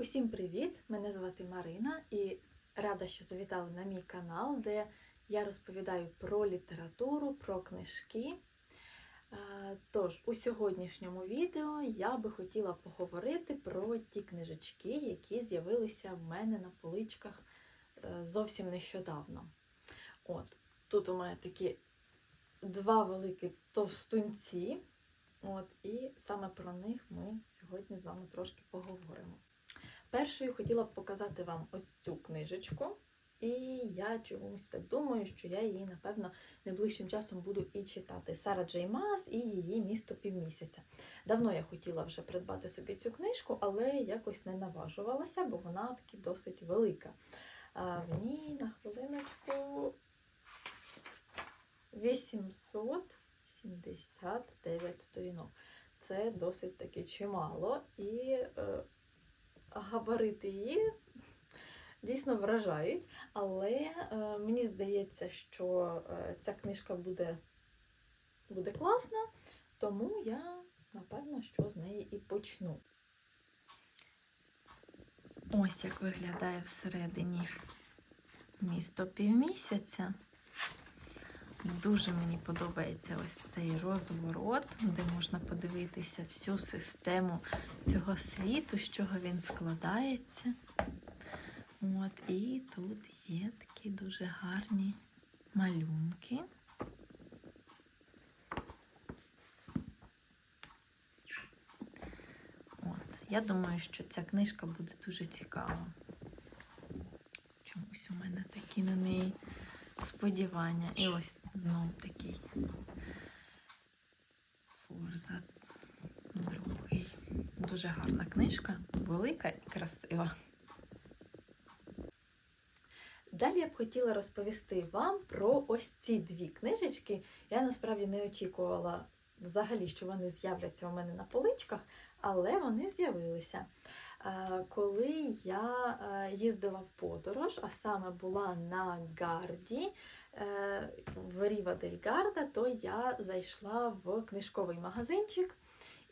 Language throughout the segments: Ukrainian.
Усім привіт! Мене звати Марина і рада, що завітали на мій канал, де я розповідаю про літературу, про книжки. Е, Тож, у сьогоднішньому відео я би хотіла поговорити про ті книжечки, які з'явилися в мене на поличках е, зовсім нещодавно. От, тут у мене такі два великі товстунці. От, і саме про них ми сьогодні з вами трошки поговоримо. Першою хотіла б показати вам ось цю книжечку, і я чомусь так думаю, що я її, напевно, найближчим часом буду і читати. Сара Джей Мас і її місто півмісяця. Давно я хотіла вже придбати собі цю книжку, але якось не наважувалася, бо вона таки досить велика. А в на хвилиночку 879 сторінок. Це досить таки чимало. І е, габарити її дійсно вражають. Але е, мені здається, що е, ця книжка буде, буде класна, тому я напевно що з неї і почну. Ось як виглядає всередині місто півмісяця. Дуже мені подобається ось цей розворот, де можна подивитися всю систему цього світу, з чого він складається. От, і тут є такі дуже гарні малюнки. От, я думаю, що ця книжка буде дуже цікава. Чомусь у мене такі на неї сподівання. І ось знов такий форзац. Другий. Дуже гарна книжка, велика і красива. Далі я б хотіла розповісти вам про ось ці дві книжечки. Я насправді не очікувала взагалі, що вони з'являться у мене на поличках, але вони з'явилися. Е, Коли я е, їздила в подорож, а саме була на Гарді е, в Ріва дель Гарда, то я зайшла в книжковий магазинчик,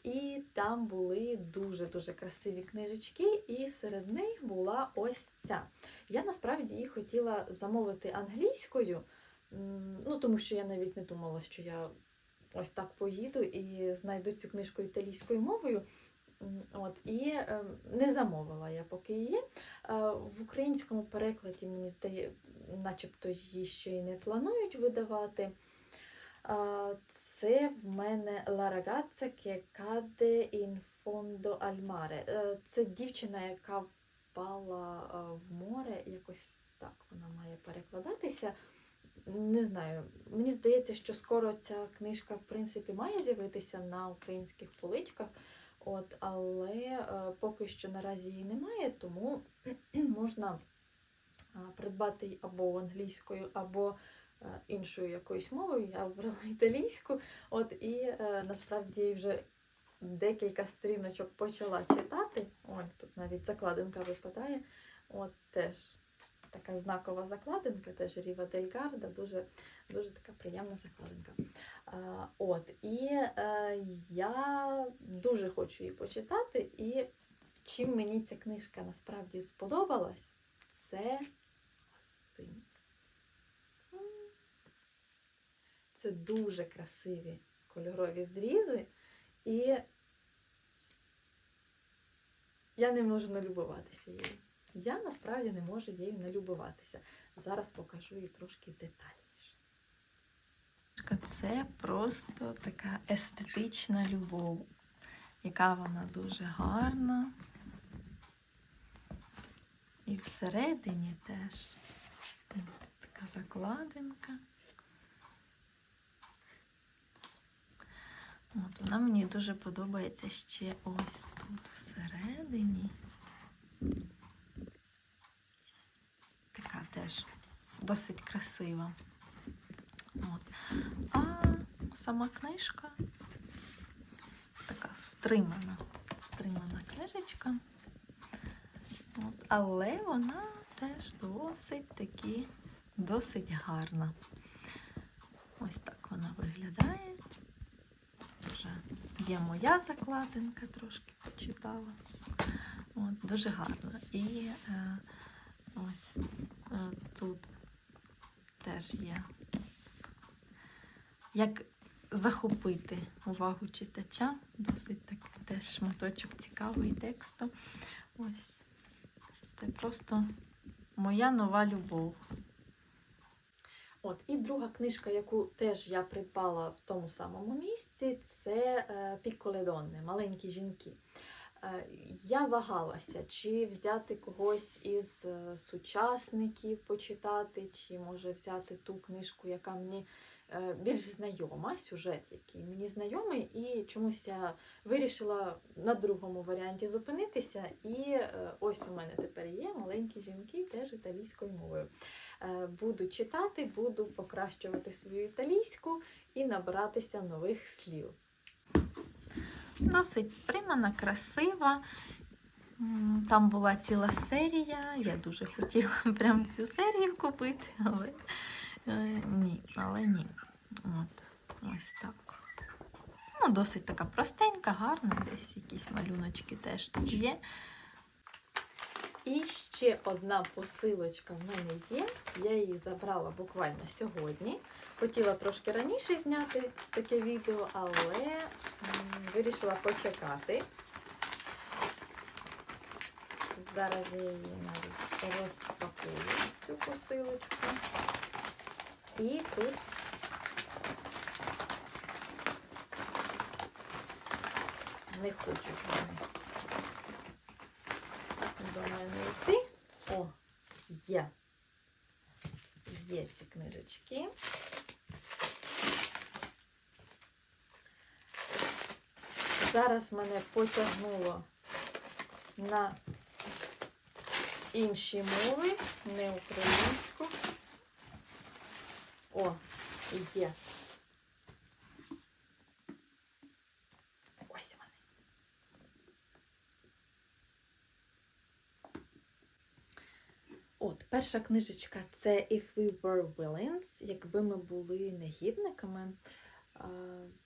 і там були дуже-дуже красиві книжечки, і серед них була ось ця. Я насправді її хотіла замовити англійською, ну тому що я навіть не думала, що я ось так поїду і знайду цю книжку італійською мовою. От, і е, не замовила я поки її. Е, в українському перекладі, мені здається, начебто її ще й не планують видавати. Е, це в мене La ragazza che cade in fondo al. Е, Це дівчина, яка впала е, в море, якось так вона має перекладатися. Не знаю, мені здається, що скоро ця книжка, в принципі, має з'явитися на українських поличках. От, але е, поки що наразі її немає, тому можна е, придбати її або англійською, або е, іншою якоюсь мовою. Я обрала італійську. От, і насправді вже декілька сторіночок почала читати. Ой, тут навіть закладинка випадає. От теж така знакова закладинка, теж Ріва Дель Гарда, дуже, дуже така приємна закладинка. А, от, і е, я дуже хочу її почитати. І чим мені ця книжка насправді сподобалась, це цим. Це дуже красиві кольорові зрізи, і я не можу налюбуватися її. Я насправді не можу її налюбуватися. Зараз покажу її трошки детальніше. Це просто така естетична любов, яка вона дуже гарна. І всередині теж ось така закладинка. От, вона мені дуже подобається ще ось тут всередині. Така теж досить красива. От. А сама книжка така стримана, стримана книжечка. От. Але вона теж досить таки, досить гарна. Ось так вона виглядає. Вже є моя закладинка, трошки почитала. От, дуже гарно. І е, ось е, тут теж є. Як захопити увагу читача, досить так теж шматочок цікавий тексту. Ось. Це просто моя нова любов. От, і друга книжка, яку теж я придбала в тому самому місці, це е, маленькі жінки. Е, Я вагалася, чи взяти когось із е, сучасників почитати, чи може взяти ту книжку, яка мені е, більш знайома, сюжет, який мені знайомий, і чомусь я вирішила на другому варіанті зупинитися. І ось у мене тепер є маленькі жінки, теж італійською мовою. Буду читати, буду покращувати свою італійську і набиратися нових слів. Досить стримана, красива. Там була ціла серія. Я дуже хотіла прям цю серію купити, але е, ні, але ні. От, ось так. Ну, досить така простенька, гарна, десь якісь малюночки теж тут є. І ще одна посилочка в мене є. Я її забрала буквально сьогодні. Хотіла трошки раніше зняти таке відео, але вирішила почекати. Зараз я її навіть розпакую цю посилочку. І тут не хочуть вони до мене йти. О, є. Є ці книжечки. Зараз мене потягнуло на інші мови, не українську. О, є. Ось вони. От, перша книжечка це If We Were Villains, якби ми були негідниками.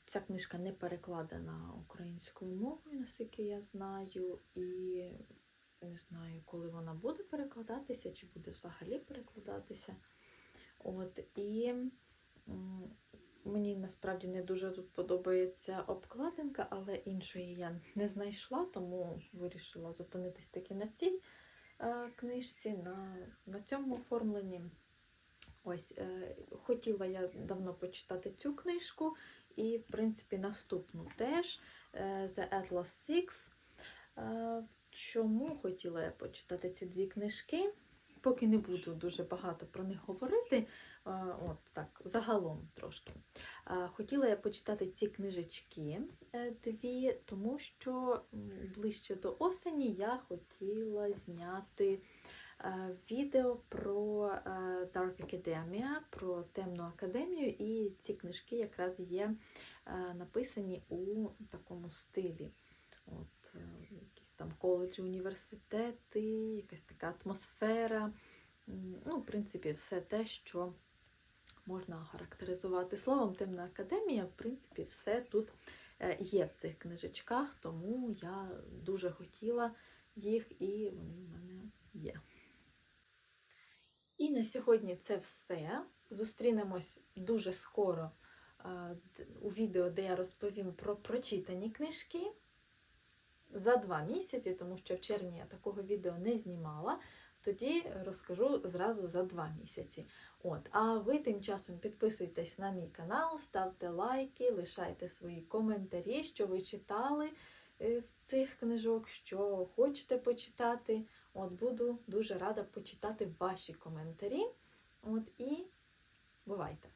Ця книжка не перекладена українською мовою, наскільки я знаю, і не знаю, коли вона буде перекладатися, чи буде взагалі перекладатися. От, і мені насправді не дуже тут подобається обкладинка, але іншої я не знайшла, тому вирішила зупинитись таки на цій книжці, на, на цьому оформленні. Ось, е, хотіла я давно почитати цю книжку, і, в принципі, наступну теж е, The Atlas Six. Е, Чому хотіла я почитати ці дві книжки? Поки не буду дуже багато про них говорити, от так, загалом трошки. Хотіла я почитати ці книжечки е, дві, тому що ближче до осені я хотіла зняти е, відео про е, Dark Academia, про темну академію, і ці книжки якраз є написані у такому стилі. От, там коледжі, університети, якась така атмосфера. Ну, в принципі, все те, що можна характеризувати словом темна академія. В принципі, все тут е, є в цих книжечках, тому я дуже хотіла їх, і вони в мене є. І на сьогодні це все. Зустрінемось дуже скоро е, у відео, де я розповім про прочитані книжки за два місяці, тому що в червні я такого відео не знімала. Тоді розкажу зразу за два місяці. От, а ви тим часом підписуйтесь на мій канал, ставте лайки, лишайте свої коментарі, що ви читали е, з цих книжок, що хочете почитати. От буду дуже рада почитати ваші коментарі. От і бувайте!